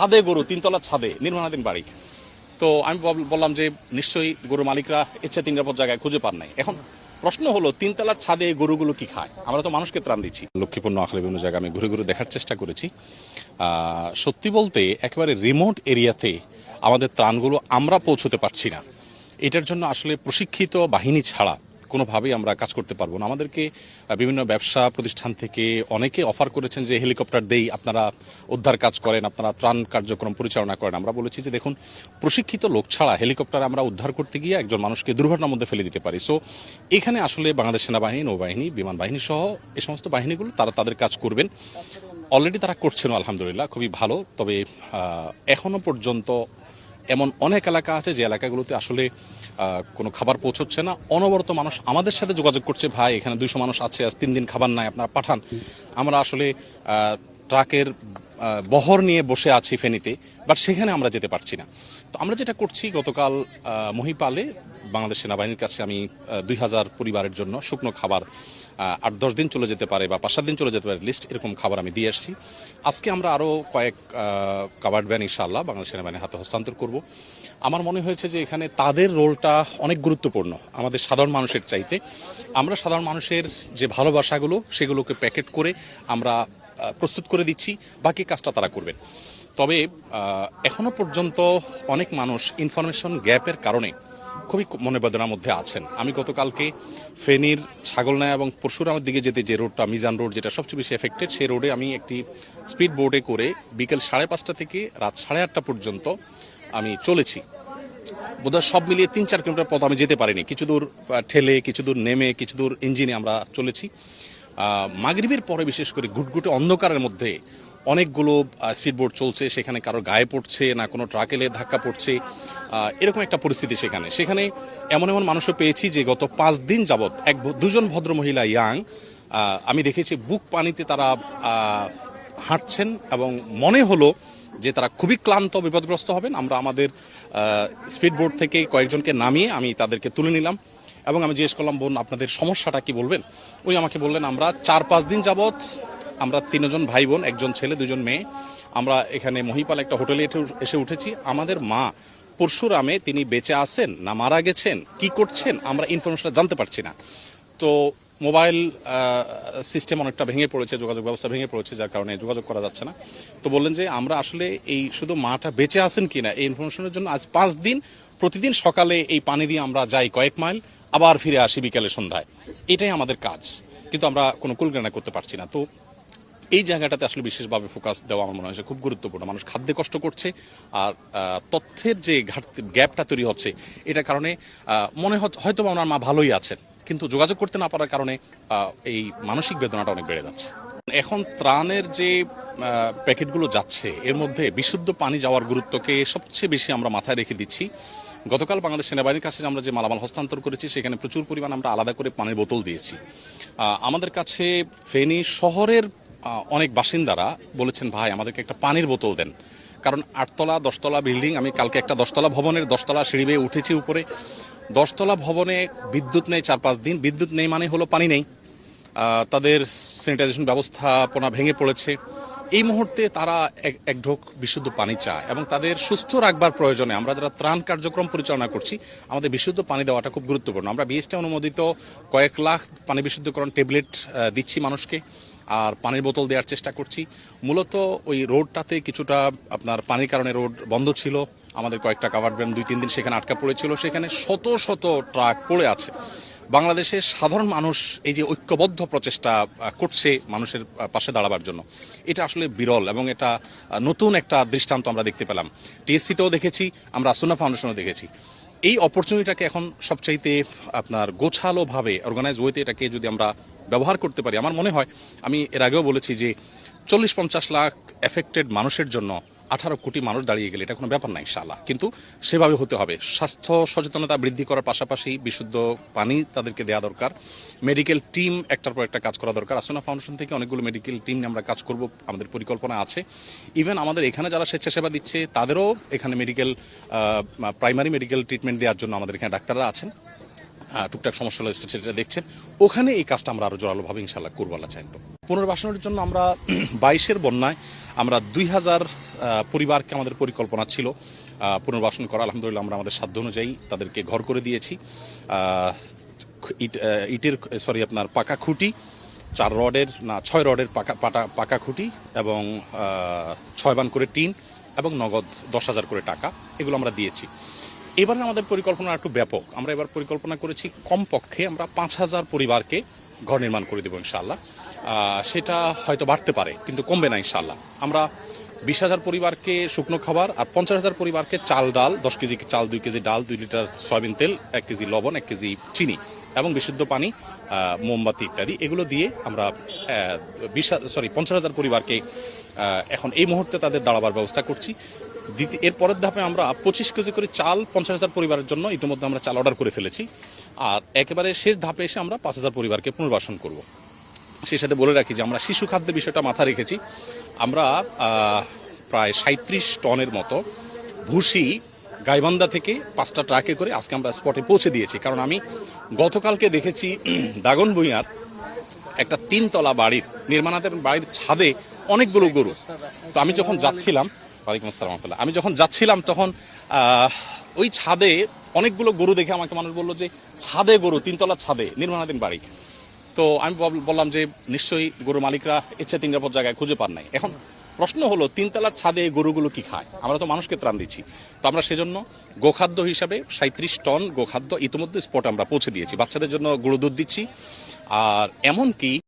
ছাদে গরু, তিনতলা ছাদে, নির্মাণাধীন বাড়ি। তো আমি বললাম যে নিশ্চয়ই গরু মালিকরা ইচ্ছা তিন নিরাপদ জায়গায় খুঁজে পান নাই। এখন প্রশ্ন হলো তিনতলার ছাদে গরুগুলো কি খায়? আমরা তো মানুষকে ত্রাণ দিচ্ছি। লক্ষ্মীপূর্ণ আখলে বিভিন্ন জায়গায় আমি ঘুরে ঘুরে দেখার চেষ্টা করেছি। সত্যি বলতে একেবারে রিমোট এরিয়াতে আমাদের ত্রাণগুলো আমরা পৌঁছতে পারছি না। এটার জন্য আসলে প্রশিক্ষিত বাহিনী ছাড়া কোনোভাবেই আমরা কাজ করতে পারব না। আমাদেরকে বিভিন্ন ব্যবসা প্রতিষ্ঠান থেকে অনেকে অফার করেছেন যে হেলিকপ্টার দেই, আপনারা উদ্ধার কাজ করেন, আপনারা ত্রাণ কার্যক্রম পরিচালনা করেন। আমরা বলেছি যে দেখুন, প্রশিক্ষিত লোক ছাড়া হেলিকপ্টার আমরা উদ্ধার করতে গিয়ে একজন মানুষকে দুর্ঘটনার মধ্যে ফেলে দিতে পারি। সো এখানে আসলে বাংলাদেশ সেনাবাহিনী, নৌবাহিনী, বিমান বাহিনী সহ এ সমস্ত বাহিনীগুলো তারা তাদের কাজ করবেন। অলরেডি তারা করছেন আলহামদুলিল্লাহ, খুবই ভালো। তবে এখনও পর্যন্ত এমন অনেক এলাকা আছে যে এলাকাগুলোতে আসলে কোনো খাবার পৌঁছচ্ছে না। অনবরত মানুষ আমাদের সাথে যোগাযোগ করছে, ভাই, এখানে দুইশো মানুষ আছে, আজ তিন দিন খাবার নাই, আপনারা পাঠান। আমরা আসলে ট্রাকের বহর নিয়ে বসে আছি ফেনীতে, বাট সেখানে আমরা যেতে পারছি না। তো আমরা যেটা করছি, গতকাল মহিপালে বাংলাদেশ সেনাবাহিনীর কাছে আমি দুই হাজার পরিবারের জন্য শুকনো খাবার আট দশ দিন চলে যেতে পারে বা পাঁচ সাত দিন চলে যেতে পারে লিস্ট এরকম খাবার আমি দিয়ে আসছি। আজকে আমরা আরও কয়েক কাভার্ড ভ্যান ইনশাআল্লাহ বাংলাদেশ সেনাবাহিনীর হাতে হস্তান্তর করব। আমার মনে হয়েছে যে এখানে তাদের রোলটা অনেক গুরুত্বপূর্ণ আমাদের সাধারণ মানুষের চাইতে। আমরা সাধারণ মানুষের যে ভালোবাসাগুলো সেগুলোকে প্যাকেট করে আমরা প্রস্তুত করে দিচ্ছি বাকি কাজটা তারা করবেন। তবে আহ, এখনও পর্যন্ত অনেক মানুষ ইনফরমেশন গ্যাপের কারণে খুবই মনোবেদনার মধ্যে আছেন। আমি গতকালকে ফেনীর ছাগলনায়া এবং পরশুরামের দিকে যেতে যে রোডটা, মিজান রোড যেটা সবচেয়ে বেশি এফেক্টেড সেই রোডে আমি একটি স্পিড বোর্ডে করে বিকেল সাড়ে পাঁচটা থেকে রাত সাড়ে আটটা পর্যন্ত আমি চলেছি। বোধহয় সব মিলিয়ে তিন চার কিলোমিটার পথ আমি যেতে পারিনি। কিছু দূর ঠেলে, কিছু দূর নেমে, কিছু দূর ইঞ্জিনে আমরা চলেছি। মাগরিবের পরে বিশেষ করে ঘুটঘুটে অন্ধকারের মধ্যে অনেকগুলো স্পিডবোট চলছে, সেখানে কারও গায়ে পড়ছে না কোনো ট্রাক এলে ধাক্কা পড়ছে। এরকম একটা পরিস্থিতি সেখানে। সেখানে এমন এমন মানুষও পেয়েছি যে গত পাঁচ দিন যাবৎ এক দুজন ভদ্র মহিলা ইয়াং আমি দেখেছি বুক পানিতে তারা হাঁটছেন এবং মনে হলো যে তারা খুবই ক্লান্ত, বিপদগ্রস্ত হবেন। আমরা আমাদের স্পিড বোর্ড থেকে কয়েকজনকে নামিয়ে আমি তাদেরকে তুলে নিলাম এবং আমি জিজ্ঞেস করলাম, বোন, আপনাদের সমস্যাটা কি বলবেন? ওই আমাকে বললেন, আমরা চার পাঁচ দিন যাবৎ আমরা তিনজন ভাই বোন একজন ছেলে, দুজন মেয়ে, আমরা এখানে মহিপাল একটা হোটেলে এসে উঠেছি। আমাদের মা পরশুরামে তিনি বেঁচে আছেন না মারা গেছেন, কি করছেন আমরা ইনফরমেশনটা জানতে পারছি না। তো মোবাইল সিস্টেম অনেকটা ভেঙে পড়েছে, যোগাযোগ ব্যবস্থা ভেঙে পড়েছে, যার কারণে যোগাযোগ করা যাচ্ছে না। তো বললেন যে আমরা আসলে এই শুধু মাটা বেঁচে আছেন কিনা এই ইনফরমেশনের জন্য আজ পাঁচ দিন, প্রতিদিন সকালে এই পানি দিয়ে আমরা যাই কয়েক মাইল, আবার ফিরে আসি বিকেলে সন্ধ্যায়। এটাই আমাদের কাজ, কিন্তু আমরা কোনো কুলকানা করতে পারছি না। তো এই জায়গাটাতে আসলে বিশেষভাবে ফোকাস দেওয়া আমার মনে হয় খুব গুরুত্বপূর্ণ। মানুষ খাদ্যে কষ্ট করছে আর তথ্যের যে ঘাটতি, গ্যাপটা তৈরি হচ্ছে, এটার কারণে মনে হয়তো ওনার মা ভালোই আছেন, কিন্তু যোগাযোগ করতে না পারার কারণে এই মানসিক বেদনাটা অনেক বেড়ে যাচ্ছে। এখন ত্রাণের যে প্যাকেটগুলো যাচ্ছে, এর মধ্যে বিশুদ্ধ পানি যাওয়ার গুরুত্বকে সবচেয়ে বেশি আমরা মাথায় রেখে দিচ্ছি। গতকাল বাংলাদেশ সেনাবাহিনীর কাছে আমরা যে মালামাল হস্তান্তর করেছি, সেখানে প্রচুর পরিমাণ আমরা আলাদা করে পানির বোতল দিয়েছি। আমাদের কাছে ফেনী শহরের অনেক বাসিন্দারা বলেছেন, ভাই, আমাদেরকে একটা পানির বোতল দেন। কারণ আটতলা, দশতলা বিল্ডিং, আমি কালকে একটা দশতলা ভবনের দশতলা সিঁড়ি বেয়ে উঠেছি উপরে। দশতলা ভবনে বিদ্যুৎ নেই চার পাঁচ দিন। বিদ্যুৎ নেই মানে হলো পানি নেই। তাদের স্যানিটাইজেশন ব্যবস্থাপনা ভেঙে পড়েছে। এই মুহূর্তে তারা এক ঢোক বিশুদ্ধ পানি চায় এবং তাদের সুস্থ রাখবার প্রয়োজনে আমরা যারা ত্রাণ কার্যক্রম পরিচালনা করছি, আমাদের বিশুদ্ধ পানি দেওয়াটা খুব গুরুত্বপূর্ণ। আমরা বিএসটি অনুমোদিত কয়েক লাখ পানি বিশুদ্ধকরণ ট্যাবলেট দিচ্ছি মানুষকে। আর পানির বোতল দেওয়ার চেষ্টা করছি। মূলত ওই রোডটাতে কিছুটা আপনার পানির কারণে রোড বন্ধ ছিল। আমাদের কয়েকটা কাভার ভ্যান দুই, তিন দিন সেখানে আটকা পড়েছিল। সেখানে শত শত ট্রাক পড়ে আছে। বাংলাদেশে সাধারণ মানুষ এই যে ঐক্যবদ্ধ প্রচেষ্টা করছে মানুষের পাশে দাঁড়াবার জন্য। এটা আসলে বিরল এবং এটা নতুন একটা দৃষ্টান্ত আমরা দেখতে পেলাম। টিএসসিতেও দেখেছি, আমরা আসুনা ফাউন্ডেশনেও দেখেছি। এই অপরচুনিটিটাকে এখন সবচাইতে আপনার গোছালোভাবে অর্গানাইজ ওয়েতে এটাকে যদি আমরা ব্যবহার করতে পারি, আমার মনে হয়, আমি এর আগেও বলেছি যে চল্লিশ পঞ্চাশ লাখ এফেক্টেড মানুষের জন্য আঠারো কোটি মানুষ দাঁড়িয়ে গেলে, এটা কোনো ব্যাপার নাই শালা কিন্তু সেভাবে হতে হবে। স্বাস্থ্য সচেতনতা বৃদ্ধি করার পাশাপাশি বিশুদ্ধ পানি তাদেরকে দেওয়া দরকার। মেডিকেল টিম একটার পর একটা কাজ করা দরকার। আসনা ফাউন্ডেশন থেকে অনেকগুলো মেডিকেল টিম নিয়ে আমরা কাজ করব, আমাদের পরিকল্পনা আছে। ইভেন আমাদের এখানে যারা স্বেচ্ছাসেবা দিচ্ছে, তাদেরও এখানে মেডিকেল প্রাইমারি মেডিকেল ট্রিটমেন্ট দেওয়ার জন্য আমাদের এখানে ডাক্তাররা আছেন। টুকটাক সমস্যা হলে সেটা- দেখছেন। ওখানে এই কাজটা আমরা আরও জোরালোভাবে ইনশাল্লাহ করব, আল্লাহ চাইতো পুনর্বাসনের জন্য আমরা বাইশের বন্যায় আমরা দুই হাজার পরিবারকে আমাদের পরিকল্পনা ছিল পুনর্বাসন করা। আলহামদুলিল্লাহ আমরা আমাদের সাধ্য অনুযায়ী তাদেরকে ঘর করে দিয়েছি। ইট ইটের, সরি, আপনার পাকা খুঁটি, চার রডের, না, ছয় রডের পাকা, পাটা, পাকা খুঁটি এবং ছয় বান করে টিন এবং নগদ দশ হাজার করে টাকা, এগুলো আমরা দিয়েছি। এবার আমাদের পরিকল্পনা একটু ব্যাপক। আমরা এবার পরিকল্পনা করেছি কমপক্ষে আমরা পাঁচ হাজার পরিবারকে ঘর নির্মাণ করে দেবো ইনশাল্লাহ সেটা হয়তো বাড়তে পারে, কিন্তু কমবে না ইনশাল্লাহ আমরা বিশ হাজার পরিবারকে শুকনো খাবার আর পঞ্চাশ হাজার পরিবারকে চাল ডাল, দশ কেজি চাল, দুই কেজি ডাল, দুই লিটার সয়াবিন তেল, এক কেজি লবণ, এক কেজি চিনি এবং বিশুদ্ধ পানি মোমবাতি ইত্যাদি। এগুলো দিয়ে আমরা বিশ সরি, পঞ্চাশ হাজার পরিবারকে এখন এই মুহূর্তে তাদের দাঁড়াবার ব্যবস্থা করছি। এর পরের ধাপে আমরা পঁচিশ কেজি করে চাল পঞ্চাশ হাজার পরিবারের জন্য ইতিমধ্যে আমরা চাল অর্ডার করে ফেলেছি। আর একেবারে শেষ ধাপে এসে আমরা পাঁচ হাজার পরিবারকে পুনর্বাসন করব। সেই সাথে বলে রাখি যে আমরা শিশু খাদ্যের বিষয়টা মাথা রেখেছি। আমরা প্রায় সাঁত্রিশ টনের মতো ভুসি গাইবান্ধা থেকে পাঁচটা ট্রাকে করে আজকে আমরা স্পটে পৌঁছে দিয়েছি। কারণ আমি গতকালকে দেখেছি দাগন ভুঁইয়ার একটা তিনতলা বাড়ির নির্মাণাতের বাড়ির ছাদে অনেকগুলো গরু। তো আমি যখন যাচ্ছিলাম ওয়ালাইকুম আসসালাম রহমতুল্লাহ। আমি যখন যাচ্ছিলাম তখন ওই ছাদে অনেকগুলো গরু দেখে আমাকে মানুষ বলল যে, ছাদে গরু তিনতলা ছাদে, নির্মাণাধীন বাড়ি। তো আমি বললাম যে, নিশ্চয়ই গরু মালিকরা ইচ্ছে তিন নিরাপদ জায়গায় খুঁজে পান নাই। এখন প্রশ্ন হলো, তিনতলার ছাদে গরুগুলো কি খায়? আমরা তো মানুষকে ত্রাণ দিচ্ছি। তো আমরা সেজন্য গোখাদ্য হিসাবে সাঁত্রিশ টন গোখাদ্য ইতিমধ্যে স্পট আমরা পৌঁছে দিয়েছি। বাচ্চাদের জন্য গরু দুধ দিচ্ছি। আর এমনকি